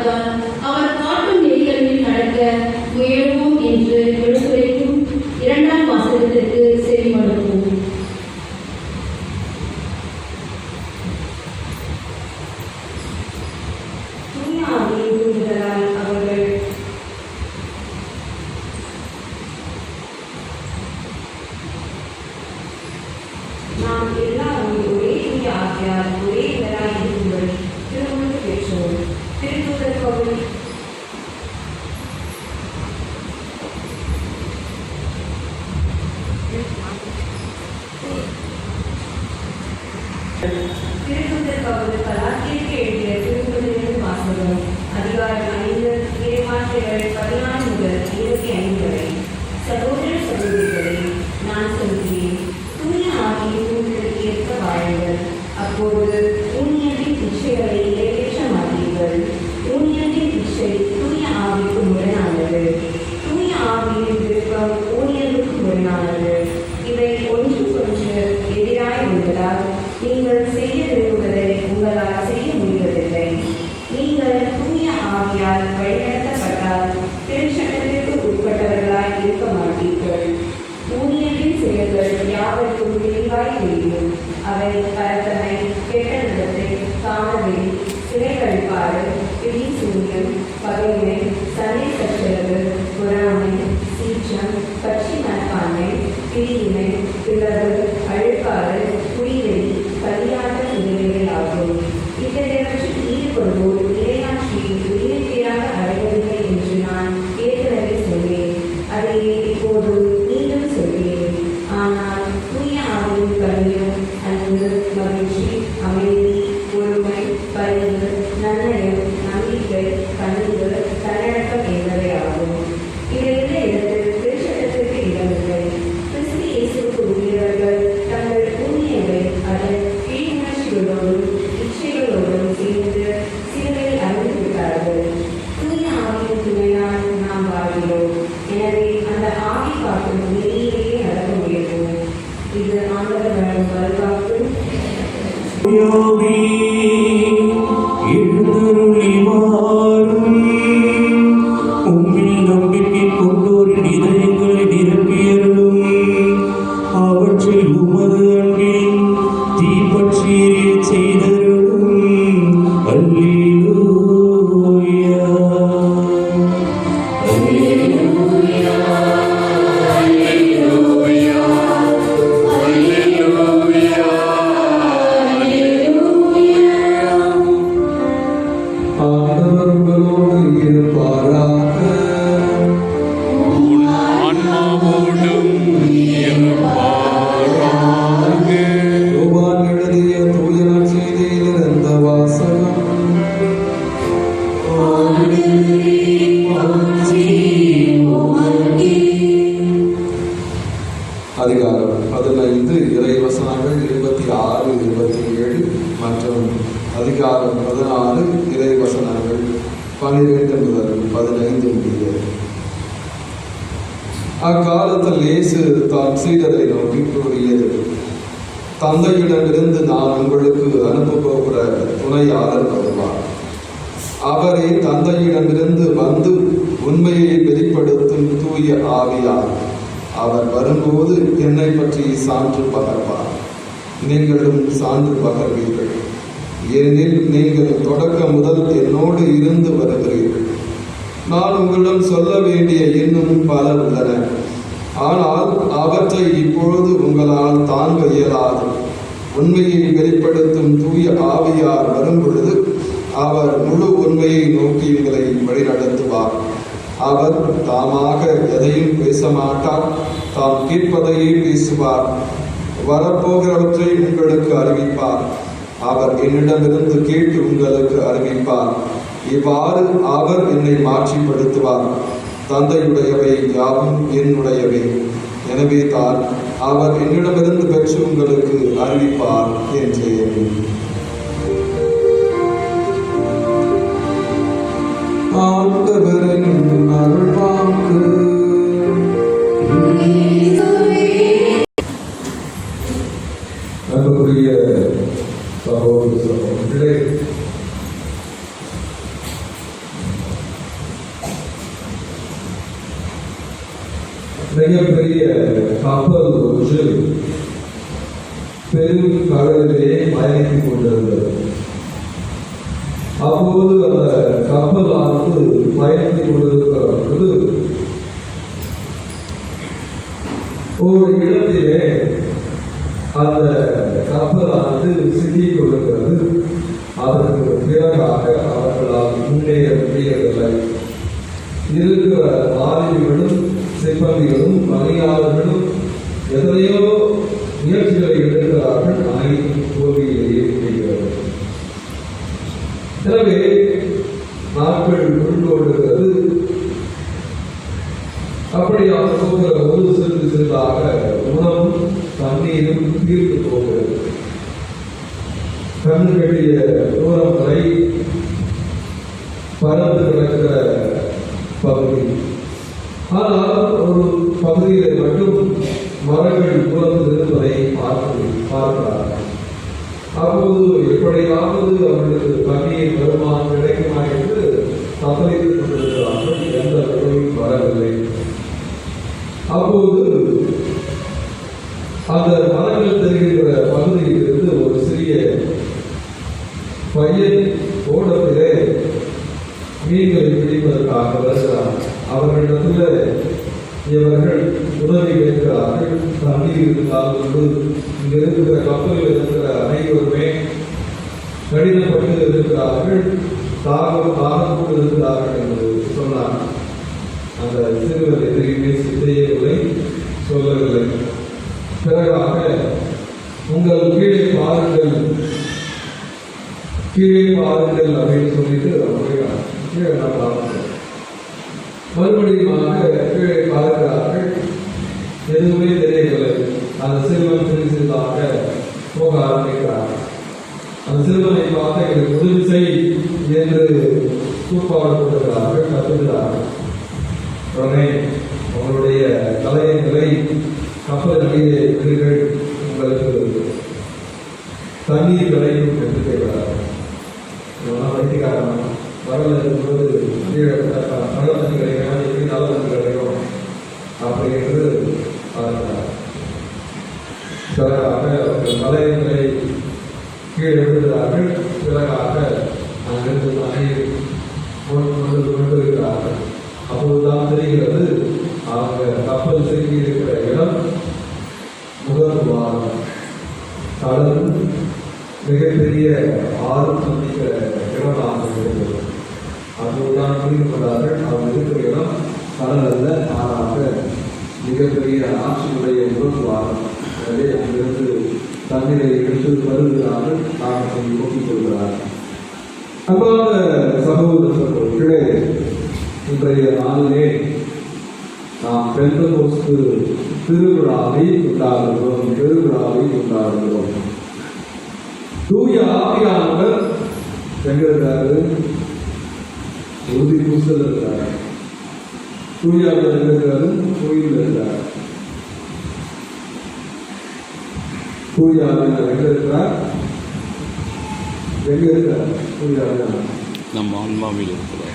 ஆவதால் அவர் காட்டும் நெறிகளில் நடக்க முயலுவோம் என்று எடுத்துரைக்கும் இரண்டாம் வாசகத்திற்கு செவிமடுப்போம் தூய எதிராய் உள்ளதால் நீங்கள் செய்ய விரும்புவதை உங்களால் செய்ய முடிவதில்லை நீங்கள் தூய ஆவியால் வழிநடத்தப்பட்டால் திருச்சட்டத்திற்கு உட்பட்டவர்களாய் இருக்க மாட்டீர்கள் ஊழியத்தின் செயல்கள் யாவருக்கும் தெளிவாய் தெரியும் அவை பரத்தனை கெட்ட நடத்தை காணவெளி சிறை கழிப்பாடு பிடி சூரியம் பகைமை சண்டை சச்சரவு பொறாமை சீற்றம் கட்சி மனப்பான்மை பிரியினை பிளவு Lord. para பதினாலு இறை இறைவசனங்கள் பனிரெண்டு முதல் பதினைந்து முடிய அக்காலத்தில் இயேசு தான் சீடரை நோக்கி கூறியது தந்தையிடமிருந்து நான் உங்களுக்கு அனுப்ப போகிற துணையாளர் வருவார். அவரே தந்தையிடமிருந்து வந்து உண்மையை வெளிப்படுத்தும் தூய ஆவியார் அவர் வரும்போது என்னை பற்றி சான்று பகர்வார். நீங்களும் சான்று பகர்வீர்கள். ஏனெனில் நீங்கள் தொடக்கம் முதல் என்னோடு இருந்து வருகிறீர்கள். நான் உங்களிடம் சொல்ல வேண்டிய இன்னும் பல உள்ளன. ஆனால் அவற்றை இப்பொழுது உங்களால் தாங்க இயலாது. உண்மையை வெளிப்படுத்தும் தூய ஆவியார் வரும்பொழுது அவர் முழு உண்மையை நோக்கி உங்களை வழிநடத்துவார். அவர் தாமாக எதையும் பேச மாட்டார் தாம் கேட்பதையே பேசுவார் வரப்போகிறவற்றை உங்களுக்கு அறிவிப்பார். அவர் என்னிடமிருந்து கேட்டு உங்களுக்கு அறிவிப்பார். இவ்வாறு அவர் என்னை மாற்றிப்படுத்துவார் தந்தையுடையவை யாவும் என்னுடையவை. எனவே தான் அவர் என்னிடமிருந்து பெற்று உங்களுக்கு அறிவிப்பார் என்றேன். ஆண்டவரின் அருள்வாக்கு சகோதர சகோதரர்களே மிகப்பெரிய கப்பல் ஒன்று பெரும் கடலிலே பயணித்துக் கொண்டிருந்தது. அப்போது அந்த கப்பலானது பயணித்துக் கொண்டிருக்கிற பொழுது ஒரு இடத்திலே அந்த அதற்கு அவர்களால் முன்னேற முடியவில்லை இருக்கிற மாணவிகளும் சிப்பந்திகளும் பணியாளர்களும் எத்தனையோ முயற்சிகளை எடுக்கிறார்கள். அனைத்தும் தோல்வியிலேயே முடிகிறது எனவே நாட்கள் உள்கொள்கிறது அப்படியாக போகிற ஒரு சிறிது சிறிதாக உணவும் தண்ணீரும் தீர்த்து போகிறது. கண்ணு கட்டிய தூரம் வரை பறந்து கிடக்கிற பகுதி. ஆனால் ஒரு பகுதியை மட்டும் மரங்கள் புறந்து இருப்பதை பார்த்து பார்க்கிறார்கள். அப்போது எப்படியாவது அவர்களுக்கு தண்ணீர் வருமானம் கிடைக்குமா என்று தத்தளித்துக் கொண்டிருக்கிறார்கள். எந்த உதவியும் வரவில்லை. அப்போது அந்த மரங்கள் தெரிகின்ற பையன் ஓடத்திலே மீன்களை பிடிப்பதற்காக வருகிறார். அவர்களிடத்தில் இவர்கள் உதவி கேட்கிறார்கள். தண்ணீர் இருந்தால் கொண்டு இங்க இருக்கிற கப்பலில் இருக்கிற அனைவருமே கடினப்பட்டு இருக்கிறார்கள். தாகம் தாகத்தோடு இருக்கிறார்கள் என்று சொன்னார். அந்த சிறுவர் எதிரியுமே செய்யவில்லை சொல்லவில்லை. பிறகாக உங்கள் கீழே பாருங்கள். கீழே பாருங்கள் அப்படின்னு சொல்லிட்டு அவங்க கீழே நான் பார்க்கிறேன் மறுபடியுமாக கீழே பார்க்கிறார்கள் எதுவுமே தெரியவில்லை அந்த சிறுவன் சிறு சிறிதாக போக ஆரம்பிக்கிறார் அந்த சிறுவனை பார்த்து எங்களுக்கு உதவி செய் என்று கூப்பாடுபட்டுகிறார்கள் கத்துகிறார்கள் உடனே உங்களுடைய நிலை கப்பல் அடியே விடுங்கள் உங்களுக்கு தண்ணீர் கிடைக்கும் என்று கேட்கிறார்கள் இவெல்லாம் வைத்தியக்காரன் கடல்ல இருக்கும்போது கீழே கடல் கிடைக்கும் எப்படி நல்ல வந்து கிடைக்கும் அப்படி என்று பார்க்கிறார் சில அவர்கள் தலையங்களை கீழே விடுகிறார்கள் சில அங்கிருந்து தண்ணீர் கொண்டு கொண்டு கொண்டிருக்கிறார்கள் அப்போதுதான் தெரிகிறது அவங்க கப்பல் சிக்கி இருக்கிற இடம் முகத்துவாரம் கடல் மிகப்பெரிய ஆறு சந்திக்கிற இடமாக இருக்கிறது அப்போதுதான் புரிந்து கொண்டார்கள் அவர் இருக்கிற இடம் கடல் அல்ல மாறாக மிகப்பெரிய ஆட்சியுடைய முகத்துவாரம் எனவே அங்கிருந்து தண்ணீரை எடுத்து வருகிறார்கள் நாட்டை நோக்கிக் கொள்கிறார்கள். அன்பான சகோதர சகோதரர்களே இன்றைய நாளிலே நாம் பெந்தகோஸ்து திருவிழாவை கொண்டாடுகிறோம். பெருவிழாவை கொண்டாடுகிறோம். தூய ஆவியானவர் எங்க இருக்காரு உறுதி பூசல் இருக்காரு. தூய ஆவியார் எங்க இருக்காரு. கோயில் இருக்காரு தூய ஆவியார் எங்க இருக்கிறார்? எங்க இருக்கார்? தூய ஆவியானவர் நம் ஆன்மாவில் இருக்கிறார்.